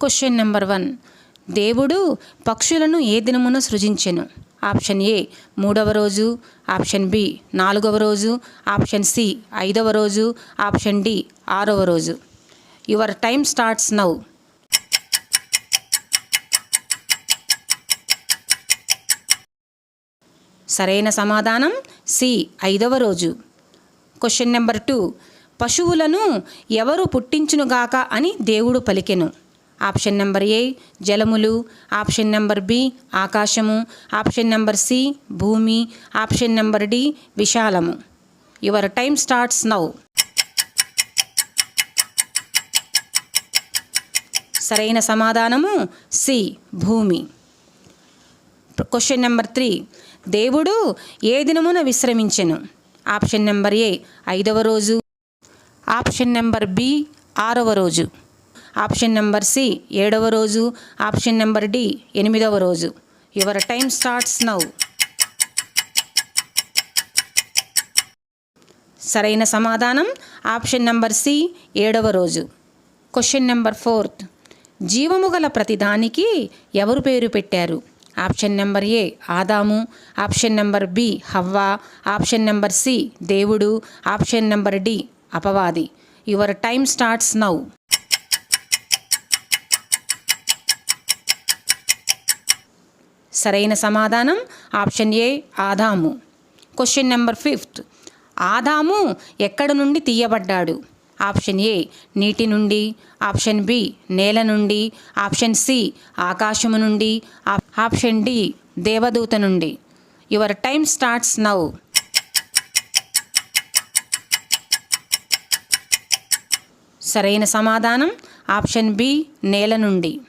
Question number one దేవుడు పక్షులను ఏ దినమున సృజించెను? ఆప్షన్ ఏ మూడవ రోజు. ఆప్షన్ బి నాలుగవ రోజు. ఆప్షన్ సి ఐదవ రోజు. ఆప్షన్ డి ఆరవ రోజు. యువర్ టైమ్ స్టార్ట్స్ నౌ సరైన సమాధానం సి ఐదవ రోజు. క్వశ్చన్ నెంబర్ టూ పశువులను ఎవరు పుట్టించునుగాక అని దేవుడు పలికెను. ఆప్షన్ నెంబర్ ఏ జలములు. ఆప్షన్ నెంబర్ బి ఆకాశము. ఆప్షన్ నెంబర్ సి భూమి. ఆప్షన్ నెంబర్ డి విశాలము. యువర్ టైమ్ స్టార్ట్స్ నౌ సరైన సమాధానము సి భూమి. క్వశ్చన్ నెంబర్ త్రీ దేవుడు ఏ దినమున విశ్రమించెను? ఆప్షన్ నెంబర్ ఏ ఐదవ రోజు. ఆప్షన్ నెంబర్ బి ఆరవ రోజు. ఆప్షన్ నెంబర్ సి ఏడవ రోజు ఆప్షన్ నెంబర్ డి ఎనిమిదవ రోజు. Your time starts now. సరైన సమాధానం? ఆప్షన్ నెంబర్ సి ఏడవ రోజు. Question number fourth. జీవము గల ప్రతిదానికి ఎవరు పేరు పెట్టారు? ఆప్షన్ నెంబర్ ఏ ఆదాము ఆప్షన్ నెంబర్ బి హవ్వ ఆప్షన్ నెంబర్ సి దేవుడు ఆప్షన్ నెంబర్ డి అపవాది. Your time starts now. సరైన సమాధానం? ఆప్షన్ ఏ ఆదాము. క్వశ్చన్ నెంబర్ ఫిఫ్త్ ఆదాము ఎక్కడ నుండి తీయబడ్డాడు? ఆప్షన్ ఏ నీటి నుండి. ఆప్షన్ బి నేల నుండి. ఆప్షన్ సి ఆకాశము నుండి. ఆప్- ఆప్షన్ డి దేవదూత నుండి. యువర్ టైమ్ స్టార్ట్స్ నౌ సరైన సమాధానం? ఆప్షన్ బి నేల నుండి.